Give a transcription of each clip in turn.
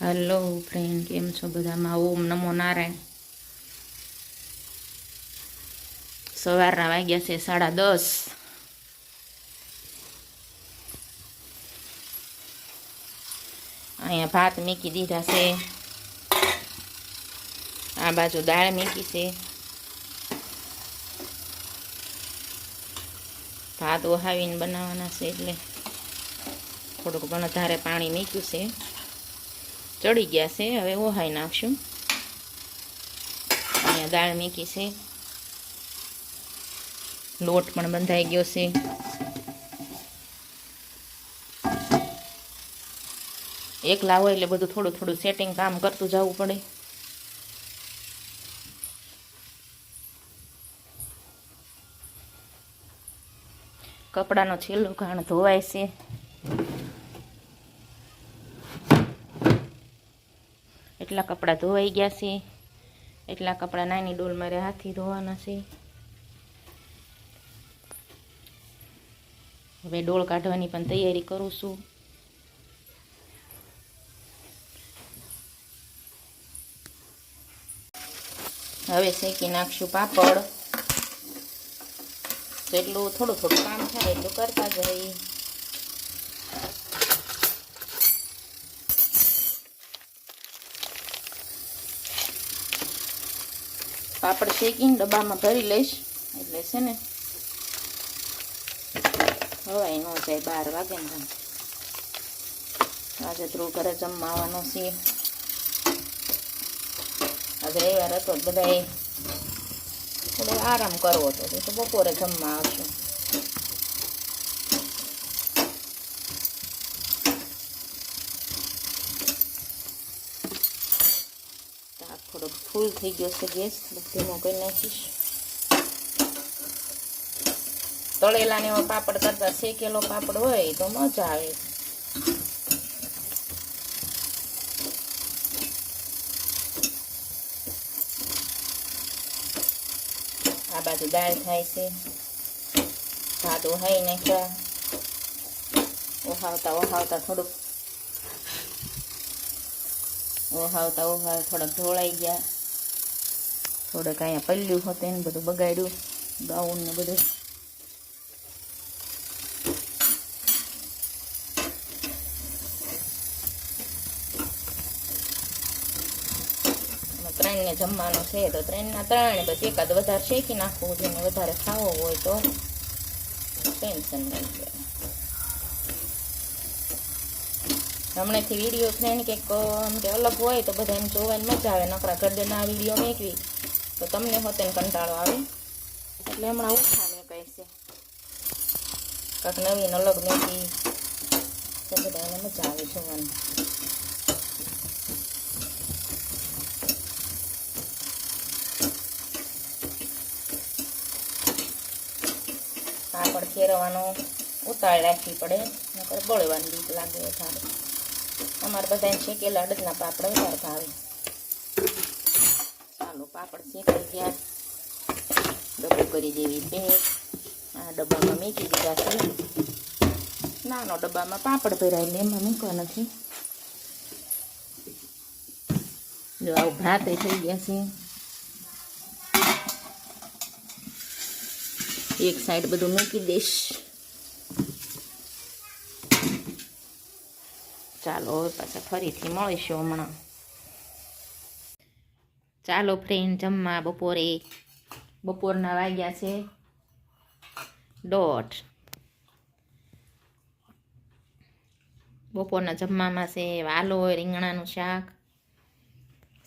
Hello friend કેમ છો બધામાં? ઓમ નમો નારાયણ. સવારના વાગ્યા છે સાડા દસ. અહીંયા ભાત મીકી દીધા છે. આ બાજુ દાળ મીકી છે. ભાત ઓહાવીને બનાવવાના છે એટલે થોડુંક પણ વધારે પાણી મીક્યું છે. ચડી ગયા છે. હવે ઓહાઈ નાખશું. અહીંયા દાળ મેકી છે. લોટ પણ બંધાઈ ગયો છે. એકલા હોય એટલે બધું થોડું થોડું સેટિંગ કામ કરતું જવું પડે. કપડાનો છેલ્લો ઘાણ ધોવાય છે. એટલા કપડાં ધોવાઈ ગયા છે. એટલા કપડાં નાની ડોલ મારે હાથથી ધોવાના છે. હવે ડોલ કાઢવાની પણ તૈયારી કરું છું. હવે શેકી નાખશું પાપડ. એટલું થોડું થોડું કામ થાય એટલું કરતા જઈએ. પાપડ શેકીને ડબ્બામાં ભરી લઈશ. એટલે છે ને, હવાય ન જાય બાર વાગે ને આજે ધ્રુવ ઘરે જમવા આવવાનો છે આજે રવિવાર હતો બધાએ થોડો આરામ કરવો હતો તો બપોરે જમવા આવશું તાપ થોડોક ફૂલ થઈ ગયો છે ગેસ ધીમો કરી નાખીશ. તળેલાને એવો પાપડ કરતા શેકેલો પાપડ હોય તો મજા આવે. આ બાજુ દાળ થાય છે. ભાત ઓહાઈ નાખ્યા. ઓહાવતા ઓહાવતા થોડુંક ઓહાવતા ઓહાવ થોડાક ઢોળાઈ ગયા. થોડુંક અહીંયા પલ્યું હતું એને બધું બગાડ્યું, ગાઉન ને બધું. ત્રણને જમવાનું છે, તો ત્રણના ત્રણ બસ એકાદ વધારે શેકી નાખવું જેને વધારે ખાવો હોય તો ટેન્શન નહીં હમણાંથી વીડિયો ફ્રેન્ડ કંઈક આમ કે અલગ હોય તો બધા એમ જોવાની મજા આવે, નકરા ગરદના વીડિયો મેકવી. તો તમને હોતે કંટાળો આવે. એટલે હમણાં ઓછા મેં કહે છે. કાંક નવીન અલગ મેથી તો બધા એને મજા આવે જોવાની. પાપડ ફેરવવાનો ઉતાળ રાખવી પડે, નકર બળવાની બીક લાગે વધારે. અમારે બધાને શેકેલા અડદના પાપડ વધારે ભાવે. ચાલો પાપડ શેકાઈ ગયા. ડબ્બો કરી દેવી પેક આ ડબ્બામાં મૂકી દીધા છે. નાનો ડબ્બામાં પાપડ એટલે એમાં મૂકવા નથી. જો આવું ભાતે થઈ ગયા છે. એક સાઈડ બધું મૂકી દઈશ. ચાલો પાછા ફરીથી મળીશું હમણાં. ચાલો ફ્રેન્ડ જમવા બપોરે, બપોરના વાગ્યા છે. દોઢ. બપોરના જમવામાં છે વાલો, રીંગણાનું શાક,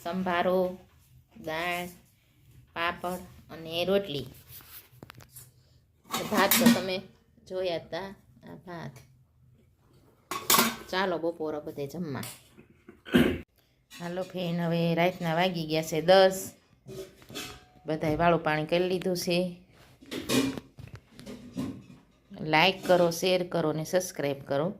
સંભારો, દાળ, પાપડ અને રોટલી. ભાત તો તમે જોયા હતા આ ભાત. ચાલો બપોરે બધે જમવા. હાલો ફેન, હવે રાતના વાગી ગયા છે દસ. બધાએ વાળું પાણી કરી લીધું છે. લાઈક કરો, શેર કરો ને સબસ્ક્રાઈબ કરો.